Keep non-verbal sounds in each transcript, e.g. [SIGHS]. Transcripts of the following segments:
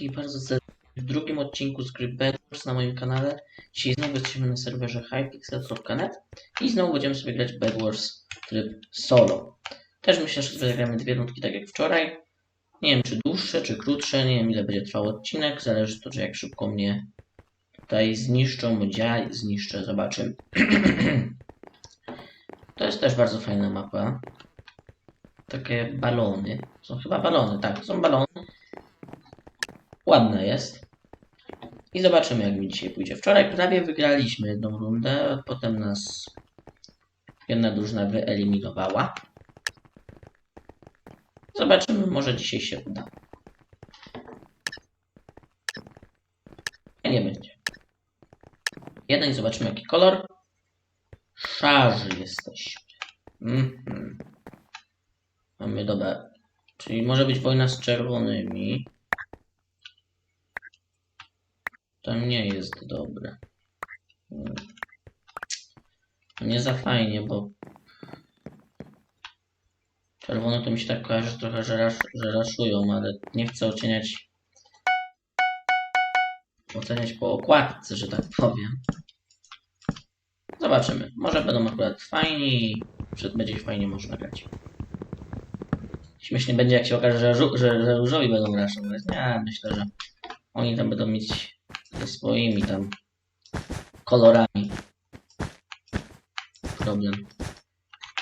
wszystkich bardzo serdecznie w drugim odcinku z Bedwars na moim kanale. Dzisiaj znowu jesteśmy na serwerze hypixel.net i znowu będziemy sobie grać Bedwars tryb solo. Też myślę, że zagramy dwie nutki tak jak wczoraj. Nie wiem, czy dłuższe, czy krótsze, nie wiem ile będzie trwał odcinek, zależy to, czy jak szybko mnie tutaj zniszczą, ja zniszczę, zobaczymy. [CLEARS THROAT] to jest też bardzo fajna mapa. Takie balony. Są chyba balony, tak, są balony. Ładna jest. I zobaczymy, jak mi dzisiaj pójdzie. Wczoraj prawie wygraliśmy jedną rundę, potem nas jedna drużyna wyeliminowała. Zobaczymy, może dzisiaj się uda. Nie, będzie. Jeden i zobaczymy, jaki kolor. Szarzy jesteśmy. Mhm. Mamy dobra. Czyli może być wojna z czerwonymi. To nie jest dobre. Hmm. Nie za fajnie, bo czerwone to mi się tak kojarzy trochę, że, rasz, że raszują, ale nie chcę oceniać oceniać po okładce, że tak powiem. Zobaczymy. Może będą akurat fajni i będzie fajnie można grać. Śmiesznie będzie, jak się okaże, że, że, że różowi będą raszować. Nie, myślę, że oni tam będą mieć swoimi tam kolorami problem.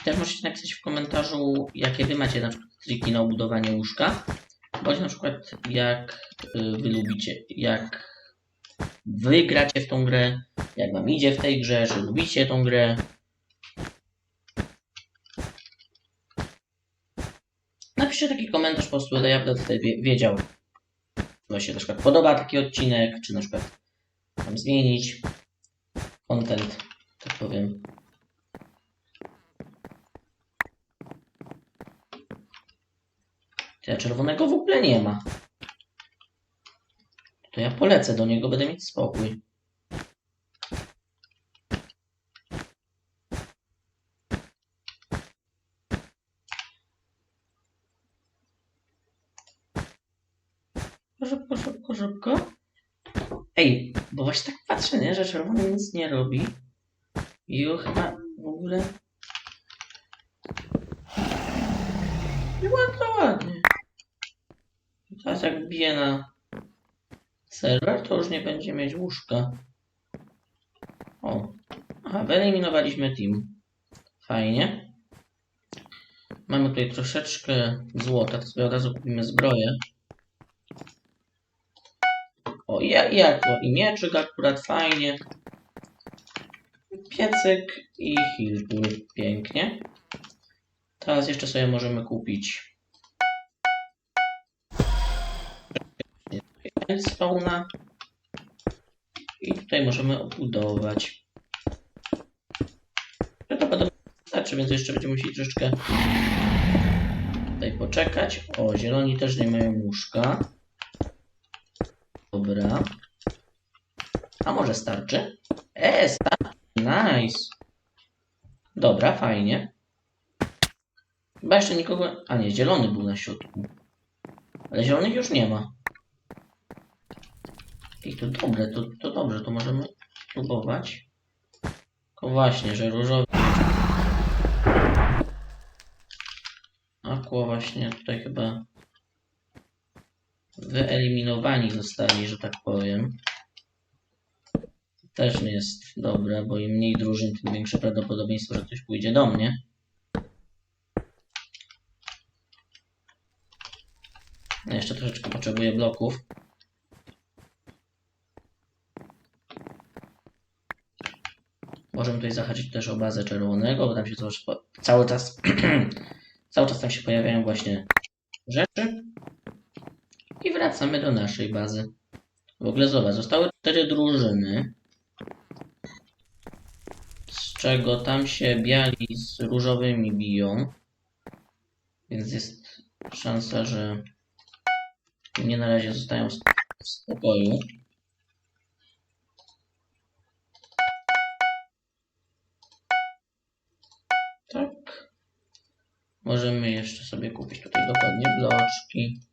Też możecie napisać w komentarzu, jakie wy macie na przykład triki na obudowanie łóżka, bądź na przykład jak y, wy lubicie, jak wy gracie w tą grę, jak wam idzie w tej grze, że lubicie tą grę. Napiszcie taki komentarz po prostu, ja będę wie- wiedział, wam się na przykład podoba taki odcinek, czy na przykład tam zmienić content, tak powiem. Ja czerwonego w ogóle nie ma. To ja polecę do niego, będę mieć spokój. Szybko, szybko, szybko. Ej, bo właśnie tak patrzę, nie, że czerwony nic nie robi. I chyba w ogóle... I ładnie, ładnie. Teraz jak bije na serwer, to już nie będzie mieć łóżka. O. Aha, wyeliminowaliśmy team. Fajnie. Mamy tutaj troszeczkę złota, to sobie od razu kupimy zbroję. O, ja, jak to? I mieczyk akurat fajnie. Piecyk i hiltur. Pięknie. Teraz jeszcze sobie możemy kupić spawna. I tutaj możemy obudować. Prawdopodobnie wystarczy, więc jeszcze będziemy musieli troszeczkę tutaj poczekać. O, zieloni też nie mają łóżka. Dobra. A może starczy? E, starczy. Nice. Dobra, fajnie. Chyba jeszcze nikogo... A nie, zielony był na środku. Ale zielonych już nie ma. I to dobre, to, to dobrze, to możemy spróbować. Tylko właśnie, że różowy... Aqua właśnie tutaj chyba wyeliminowani zostali, że tak powiem. Też nie jest dobre, bo im mniej drużyn, tym większe prawdopodobieństwo, że ktoś pójdzie do mnie. No jeszcze troszeczkę potrzebuję bloków. Możemy tutaj zahaczyć też o bazę czerwonego, bo tam się cały czas [CLEARS THROAT] cały czas tam się pojawiają właśnie rzeczy. I wracamy do naszej bazy. W ogóle zobacz, zostały cztery drużyny. Z czego tam się biali z różowymi biją. Więc jest szansa, że nie na razie zostają w spokoju. Tak. Możemy jeszcze sobie kupić tutaj dokładnie bloczki.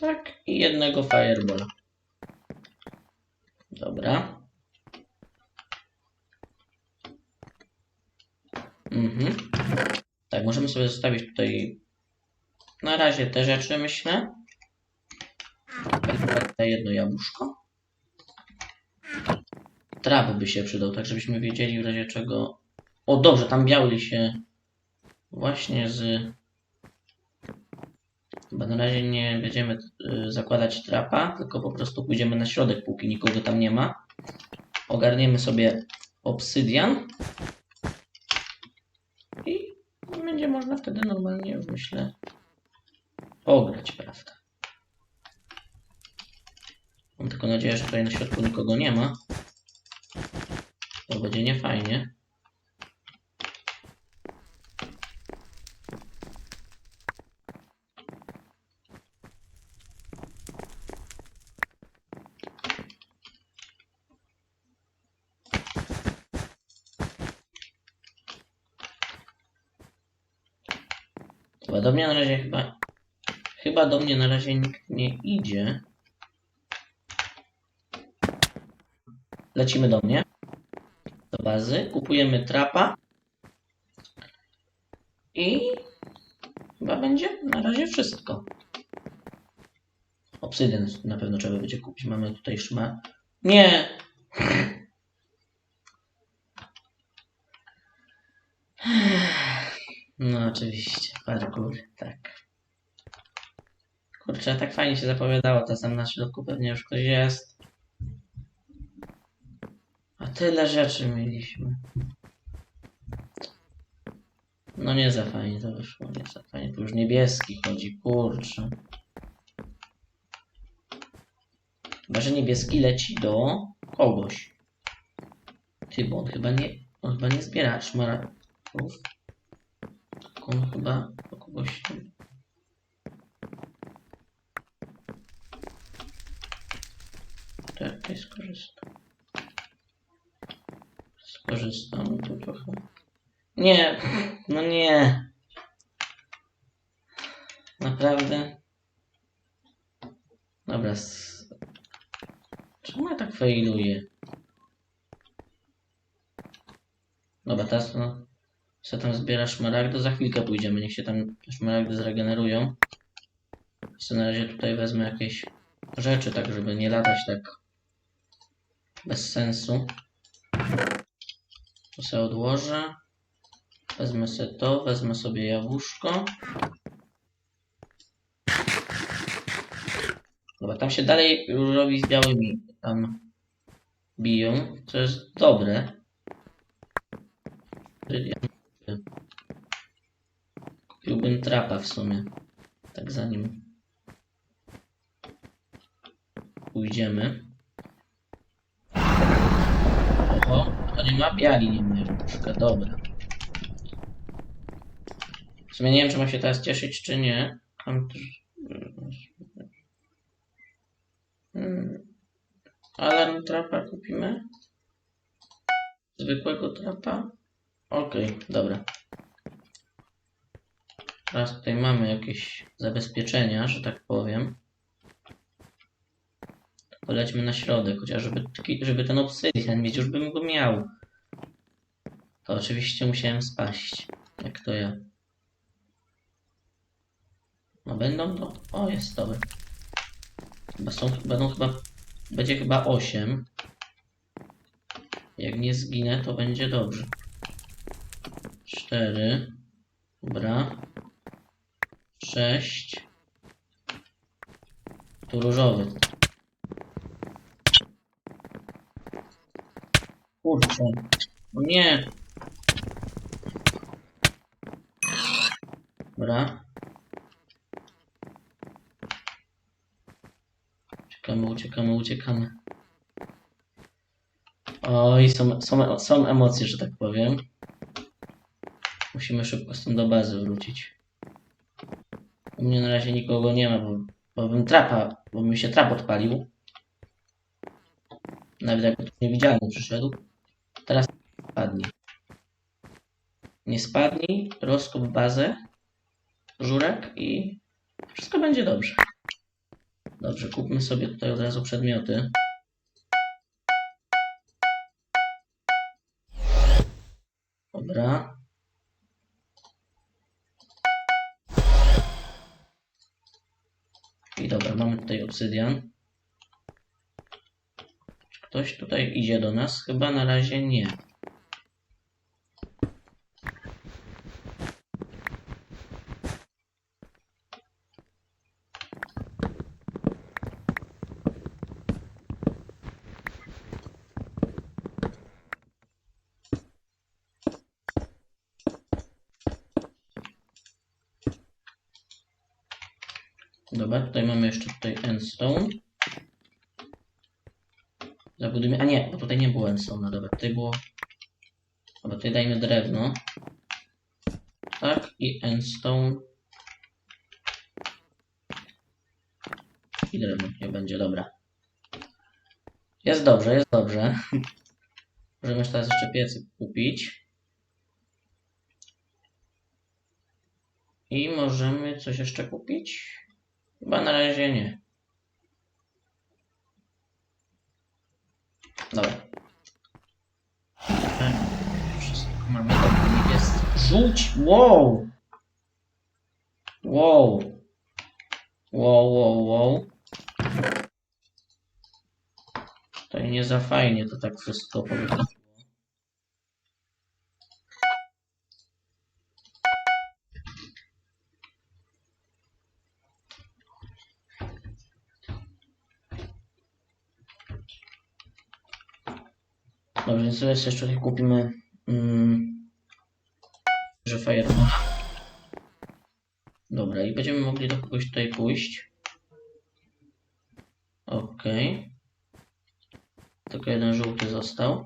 Tak, i jednego firebola. Dobra. Mhm. Tak, możemy sobie zostawić tutaj na razie te rzeczy, myślę. Tutaj jedno jabłuszko. Trap by się przydał, tak żebyśmy wiedzieli w razie czego. O, dobrze, tam biały się właśnie z. Chyba na razie nie będziemy y, zakładać trapa, tylko po prostu pójdziemy na środek, póki nikogo tam nie ma. Ogarniemy sobie obsydian. I będzie można wtedy normalnie, myślę, pograć, prawda? Mam tylko nadzieję, że tutaj na środku nikogo nie ma. To będzie niefajnie. Chyba do mnie na razie chyba. Chyba do mnie na razie nikt nie idzie. Lecimy do mnie. Do bazy. Kupujemy trapa. I chyba będzie na razie wszystko. Obsydian na pewno trzeba będzie kupić. Mamy tutaj szma. Nie! [SIGHS] No oczywiście, parkour, tak. Kurczę, tak fajnie się zapowiadało, to tam na środku pewnie już ktoś jest. A tyle rzeczy mieliśmy. No nie za fajnie to wyszło, nie za fajnie. Tu już niebieski chodzi, kurczę. Chyba, że niebieski leci do kogoś. Ty, bo on chyba nie, on chyba nie zbiera szmaragdów. On chyba do kogoś. Czekaj, skorzystam. Skorzystam tu trochę. Nie, no nie. Naprawdę? Dobra. Czemu ja tak failuję? Dobra, teraz no. Co tam zbiera szmaragdy? Za chwilkę pójdziemy, niech się tam szmaragdy zregenerują. Jeszcze na razie tutaj wezmę jakieś rzeczy, tak żeby nie latać tak bez sensu. To sobie odłożę. Wezmę sobie to, wezmę sobie jabłuszko. Dobra, tam się dalej różowi z białymi tam biją, co jest dobre. Kupiłbym trapa w sumie. Tak zanim pójdziemy. Oho, to nie ma biali, nie ma dobra. W sumie nie wiem, czy mam się teraz cieszyć, czy nie. Hmm. Alarm trapa kupimy? Zwykłego trapa? Okej, dobra. Teraz tutaj mamy jakieś zabezpieczenia, że tak powiem. To lećmy na środek, chociaż żeby, żeby ten obsydian mieć, już bym go miał. To oczywiście musiałem spaść. Jak to ja. No będą to. O, jest dobra. Chyba są, będą chyba. Będzie chyba 8. Jak nie zginę, to będzie dobrze. 4. Dobra. 6. Tu różowy. Kurczę. O nie. Dobra. Uciekamy, uciekamy, uciekamy. Oj, są, są, są emocje, że tak powiem. Musimy szybko stąd do bazy wrócić. U mnie na razie nikogo nie ma, bo, bo bym trapa, bo mi się trap odpalił. Nawet jakby tu niewidzialny przyszedł. Teraz spadnie. Nie spadnij, rozkop bazę, żurek i wszystko będzie dobrze. Dobrze, kupmy sobie tutaj od razu przedmioty. Dobra. Mamy tutaj obsydian. Ktoś tutaj idzie do nas? Chyba na razie nie. Dobra, tutaj mamy jeszcze tutaj endstone. Zabudujmy. A nie, bo tutaj nie było endstone. Dobra, tutaj było. Dobra, tutaj dajmy drewno. Tak, i endstone. I drewno nie będzie, dobra. Jest dobrze, jest dobrze. [LAUGHS] Możemy teraz jeszcze piecyk kupić. I możemy coś jeszcze kupić? Chyba na razie nie. Dobra. Tak, Wszystko mamy dobrze. Jest rzuć! Wow! Wow! Wow, wow, wow. To nie za fajnie to tak wszystko powiedzieć. Dobrze, więc sobie jeszcze tutaj kupimy mm, że Fireballa. Dobra, i będziemy mogli do kogoś tutaj pójść. Okej. Tylko jeden żółty został.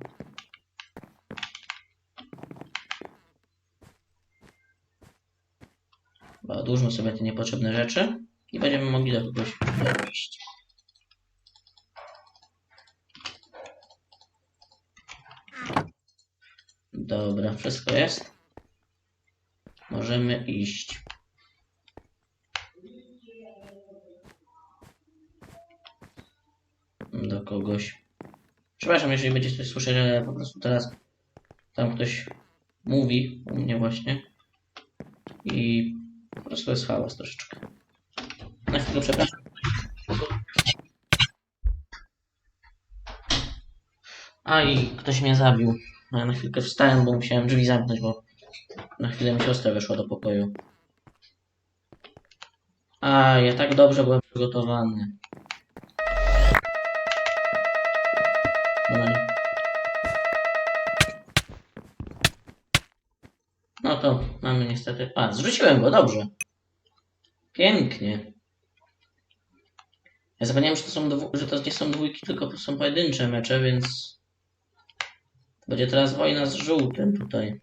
Dobra, Odłóżmy sobie te niepotrzebne rzeczy i będziemy mogli do kogoś pójść. Dobra, wszystko jest. Możemy iść. Do kogoś. Przepraszam, jeżeli będziecie coś słyszeć, ale po prostu teraz tam ktoś mówi u mnie właśnie. I po prostu jest hałas troszeczkę. Na chwilę przepraszam. A i ktoś mnie zabił. No, ja na chwilkę wstałem, bo musiałem drzwi zamknąć, bo na chwilę mi siostra weszła do pokoju. A, ja tak dobrze byłem przygotowany. No, no to mamy niestety... A, zrzuciłem go, dobrze. Pięknie. Ja zapomniałem, że to, są że to nie są dwójki, tylko to są pojedyncze mecze, więc... Będzie teraz wojna z żółtym tutaj.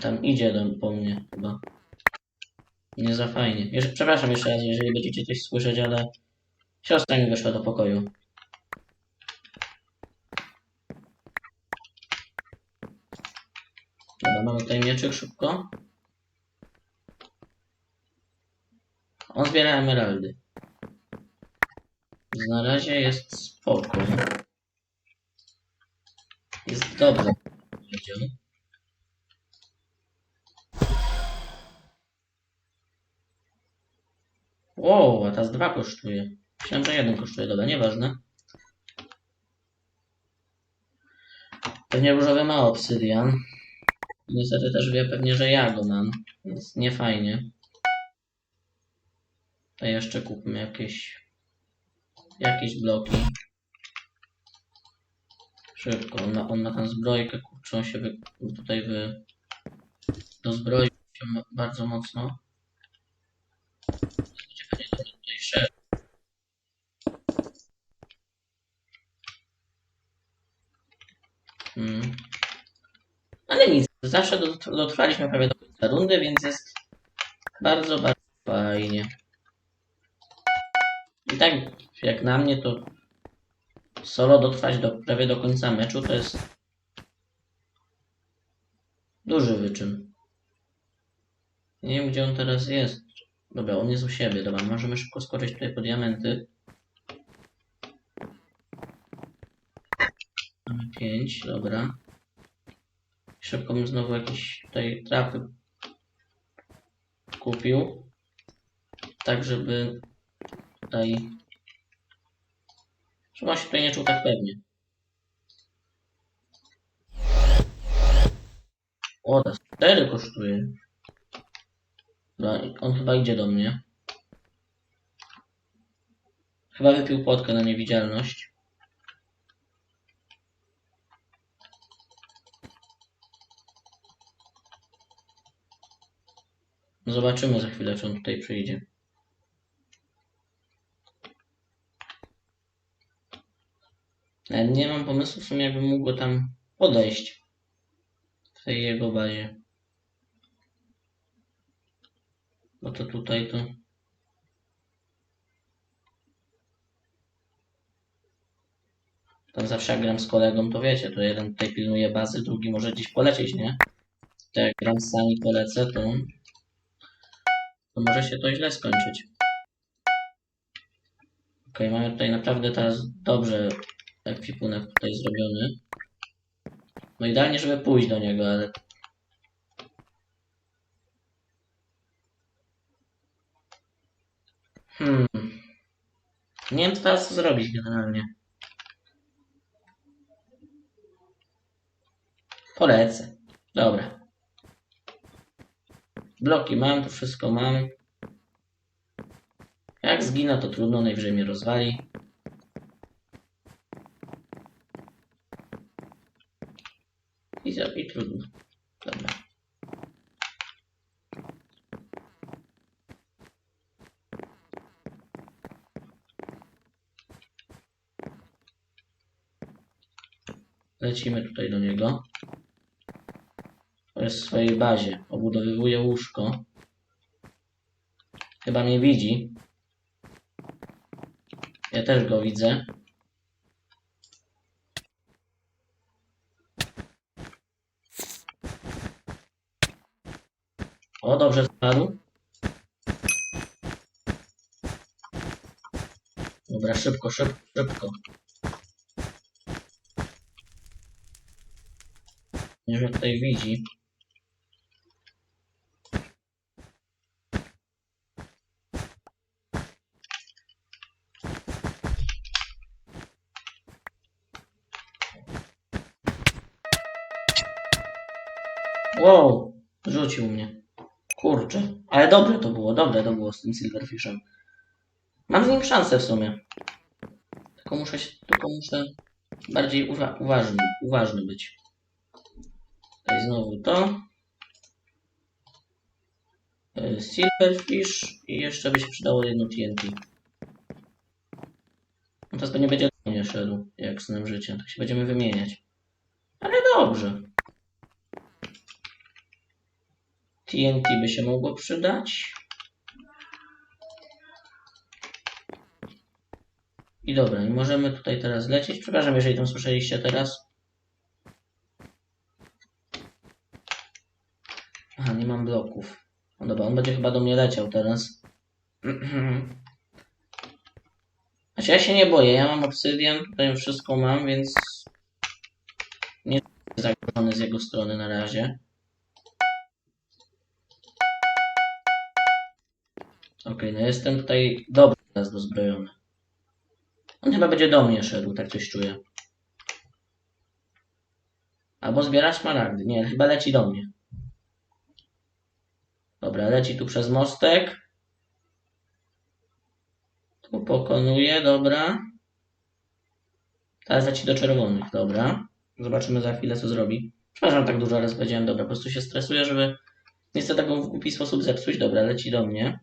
Tam idzie do, po mnie chyba. Nie za fajnie. Jeszcze, przepraszam jeszcze raz, jeżeli będziecie coś słyszeć, ale siostra mi weszła do pokoju. Dobra, mamy tutaj mieczyk szybko. On zbiera emeraldy. Na razie jest spoko. Jest dobrze. Wow, a teraz dwa kosztuje. Myślałem, że jeden kosztuje. Dobra, nieważne. Pewnie różowy ma obsydian. Niestety też wie pewnie, że ja go mam, więc nie fajnie. To jeszcze kupmy jakieś jakieś bloki. Szybko, on ma, on ma tam zbrojkę, kurczę, się wy, tutaj wy, dozbroił się bardzo mocno. Będzie pewnie dobrze tutaj szedł. Hmm. Ale nic, zawsze dot- dotrwaliśmy prawie do końca rundy, więc jest bardzo, bardzo fajnie. I tak, jak na mnie, to Solo dotrwać do, prawie do końca meczu to jest duży wyczyn. Nie wiem, gdzie on teraz jest. Dobra, on jest u siebie. Dobra, możemy szybko skoczyć tutaj po diamenty. Mamy pięć, dobra. Szybko bym znowu jakieś tutaj trapy kupił. Tak, żeby tutaj... Żeby on się tutaj nie czuł tak pewnie. O, to 4 kosztuje. On chyba idzie do mnie. Chyba wypił potkę na niewidzialność. Zobaczymy za chwilę, czy on tutaj przyjdzie. Nie mam pomysłu w sumie, jakbym mógł go tam podejść. W tej jego bazie. Bo to tutaj to... Tam zawsze jak gram z kolegą, to wiecie, to jeden tutaj pilnuje bazy, drugi może gdzieś polecieć, nie? To jak gram z sami polecę, to... To może się to źle skończyć. Okej, mamy tutaj naprawdę teraz dobrze ekwipunek tutaj zrobiony. No idealnie, żeby pójść do niego, ale... Hmm. Nie wiem teraz co zrobić generalnie. Polecę. Dobra. Bloki mam, to wszystko mam. Jak zginę, to trudno, najwyżej mnie rozwali. I, i trudno. Dobra. Lecimy tutaj do niego. W swojej bazie. Obudowywuje łóżko. Chyba mnie widzi. Ja też go widzę. O, dobrze spadł. Dobra, szybko, szybko, szybko. Nie mnie tutaj widzi. Wow, rzucił mnie. Kurczę. Ale dobre to było, dobre to było z tym Silverfishem. Mam z nim szansę w sumie. Tylko muszę się, tylko muszę bardziej uwa uważny, uważny być. Tutaj znowu to. Silverfish i jeszcze by się przydało jedno TNT. No teraz pewnie będzie do mnie szedł, jak snem życia. Tak się będziemy wymieniać. Ale dobrze. TNT by się mogło przydać. I dobra, możemy tutaj teraz lecieć. Przepraszam, jeżeli tam słyszeliście teraz. Aha, nie mam bloków. No dobra, on będzie chyba do mnie leciał teraz. [CLEARS THROAT] Znaczy ja się nie boję, ja mam obsydian, tutaj wszystko mam, więc nie jestem zagrożony z jego strony na razie. Okej, no jestem tutaj dobrze teraz dozbrojony. On chyba będzie do mnie szedł, tak coś czuję. Albo zbiera szmaragdy. Nie, chyba leci do mnie. Dobra, leci tu przez mostek. Tu pokonuje, dobra. Teraz leci do czerwonych, dobra. Zobaczymy za chwilę, co zrobi. Przepraszam, tak dużo raz powiedziałem, dobra, po prostu się stresuję, żeby nie chcę tego w głupi sposób zepsuć. Dobra, leci do mnie.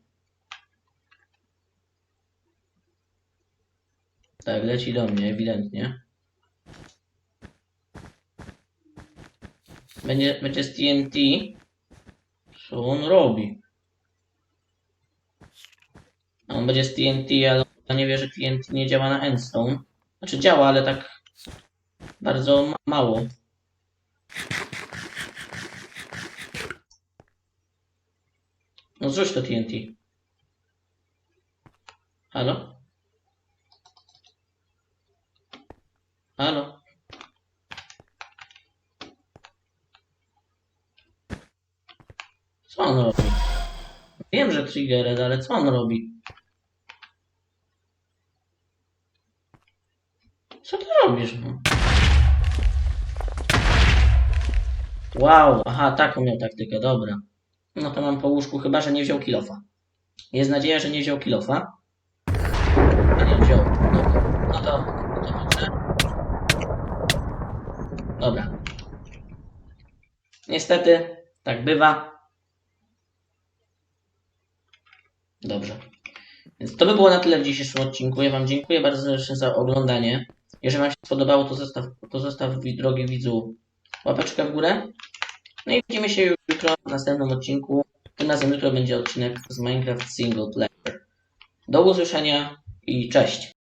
Tak, leci do mnie, ewidentnie. Będzie, będzie z TNT. Co on robi? On będzie z TNT, ale on nie wie, że TNT nie działa na Endstone. Znaczy działa, ale tak bardzo ma- mało. No zrzuć to TNT. Halo? Halo? Co on robi? Wiem, że triggered, ale co on robi? Co ty robisz? No? Wow, aha, taką miał taktykę, dobra. No to mam po łóżku, chyba że nie wziął kilofa. Jest nadzieja, że nie wziął kilofa. A nie wziął. No, no to, to dobrze. Dobra. Niestety, tak bywa. Dobrze. Więc to by było na tyle w dzisiejszym odcinku. Ja Wam dziękuję bardzo serdecznie za oglądanie. Jeżeli Wam się spodobało, to zostaw, to zostaw drogi widzu łapeczkę w górę. No i widzimy się jutro w następnym odcinku. Tym razem jutro będzie odcinek z Minecraft Single Player. Do usłyszenia i cześć.